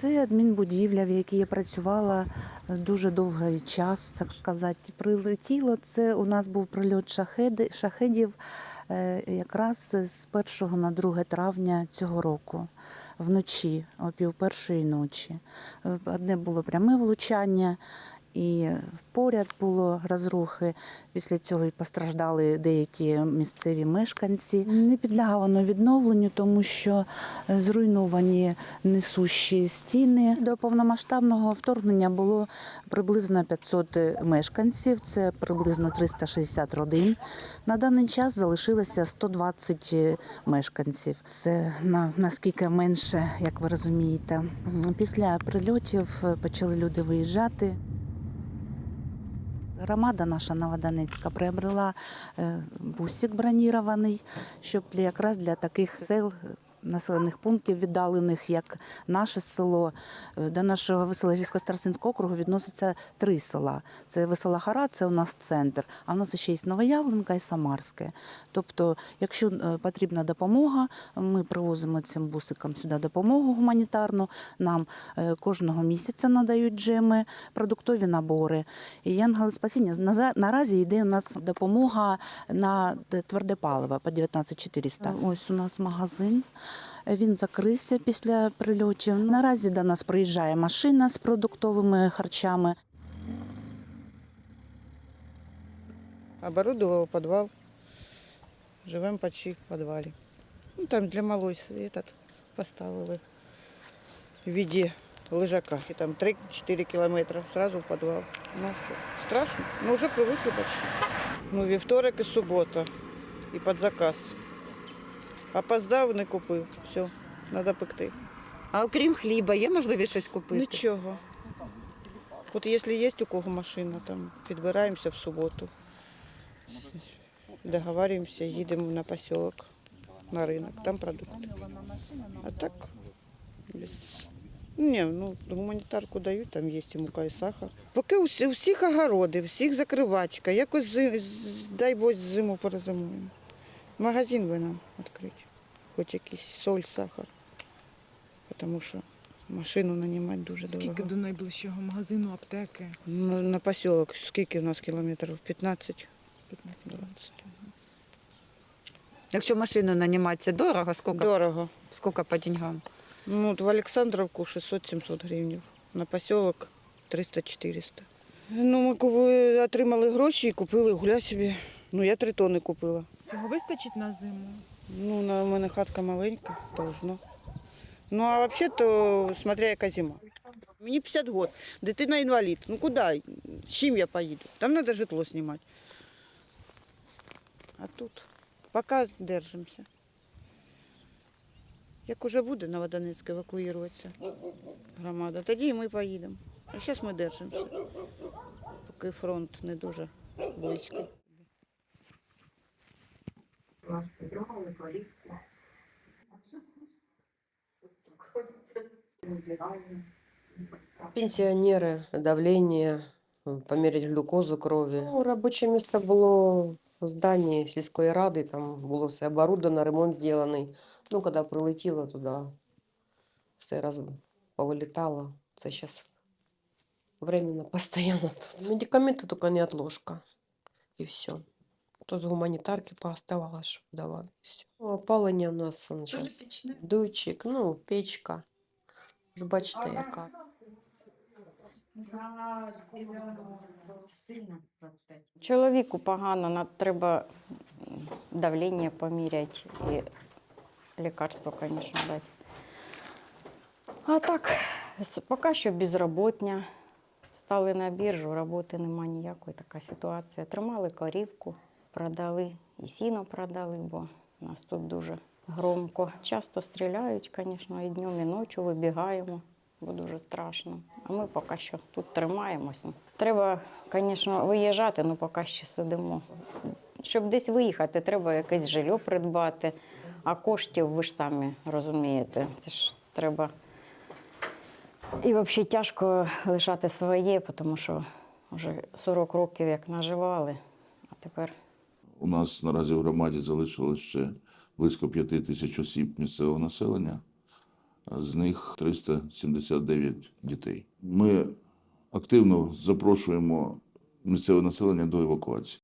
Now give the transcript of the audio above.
Це адмінбудівля, в якій я працювала е, дуже довгий час, так сказати. Прилетіло це у нас був прильот шахеди, шахедів е, якраз з 1 на 2 травня цього року, вночі, о пів першої ночі. Е, Одне було пряме влучання. І поряд було розрухи. Після цього і постраждали деякі місцеві мешканці. Не підлягав воно відновленню, тому що е, зруйновані несущі стіни. До повномасштабного вторгнення було приблизно 500 мешканців, це приблизно 360 родин. На даний час залишилося 120 мешканців. Це на наскільки менше, як ви розумієте. Після прильотів е, почали люди виїжджати. Громада наша Новоданецька приобрела е, бусик бронірований, щоб для- якраз для таких сел. Населених пунктів віддалених, як наше село, Е, до нашого Веселогірського старостинського округу відноситься три села. Це Весела Хара, це у нас центр. А в нас ще є Новоявленка і Самарське. Тобто, якщо е, потрібна допомога, ми привозимо цим бусикам сюди допомогу гуманітарну. Нам е, кожного місяця надають джеми, продуктові набори. І Янгели Спасіння наразі йде у нас допомога на тверде паливо по 19400. Ось у нас магазин. Він закрився після прильотів. Наразі до нас приїжджає машина з продуктовими харчами. Оборудовал подвал. Живем почти в подвале. Ну, там для малой этот поставили в виде лежака. И там 3-4 километра сразу в подвал. Ну что, страшно. Но уже привыкли почти. Ну, вівторок і субота. І під заказ. Опоздав, не купив. Все, треба пекти. А окрім хліба, є можливість щось купити? Нічого. От якщо є у кого машина, там підбираємося в суботу. Договарюємося, їдемо на поселок, на ринок, там продукти. А так без. Ні, ну гуманітарку дають, там є і мука, і сахар. Поки у всіх огороди, всіх закривачка. Якось дай Бог зиму перезимуємо. Магазин би нам відкрити. Хоч якийсь соль, сахар. Тому що машину нанімати дуже Скільки дорого. до найближчого магазину, аптеки? Ну, на поселок скільки у нас кілометрів? 15? 15 20. Якщо машину нанімати, це дорого, скільки, Дорого. скільки по деньгам? Ну, от в Олександровку 600-700 гривень. На поселок 300-400. Ну, ми купили- отримали гроші і купили гуля собі. Ну, я три тони купила. Цього вистачить на зиму? Ну, на мене хатка маленька, должно. Ну, а взагалі, то смотря яка зима. Мені 50 років, дитина інвалід. Ну куди? З чим я поїду? Там треба житло знімати. А тут поки держимося. Як уже буде Новодонецьк евакуюватися громада, тоді і ми поїдемо. А зараз ми держимося, поки фронт не дуже близько. Пенсионеры, давление, м, померить глюкозу крові. Ну, робоче місце було в зданні сільської ради, там було все оборудовано, ремонт зроблений. Ну, коли прилетіло туди, все раз повилітало. Це зараз временно, постійно тут. Медикаменти тільки не отложка. І все. То з гуманітарки пооставалось, щоб давали. Все. Ну, опалення у нас зараз. Дуйчик, ну, печка. Ж бачите, яка. Чоловіку погано, на- треба давлення поміряти і лікарство, звісно, дати. А так, поки що безробітня. Стали на біржу, роботи нема ніякої, така ситуація. Тримали корівку, продали і сіно продали, бо нас тут дуже громко. Часто стріляють, звісно, і днем, і ночі вибігаємо, бо дуже страшно. А ми поки що тут тримаємося. Треба, звісно, виїжджати, але поки ще сидимо. Щоб десь виїхати, треба якесь жилье придбати, а коштів, ви ж самі розумієте, це ж треба. І взагалі тяжко лишати своє, тому що вже 40 років як наживали, а тепер у нас наразі в громаді залишилось ще близько 5 тисяч осіб місцевого населення, з них 379 дітей. Ми активно запрошуємо місцеве населення до евакуації.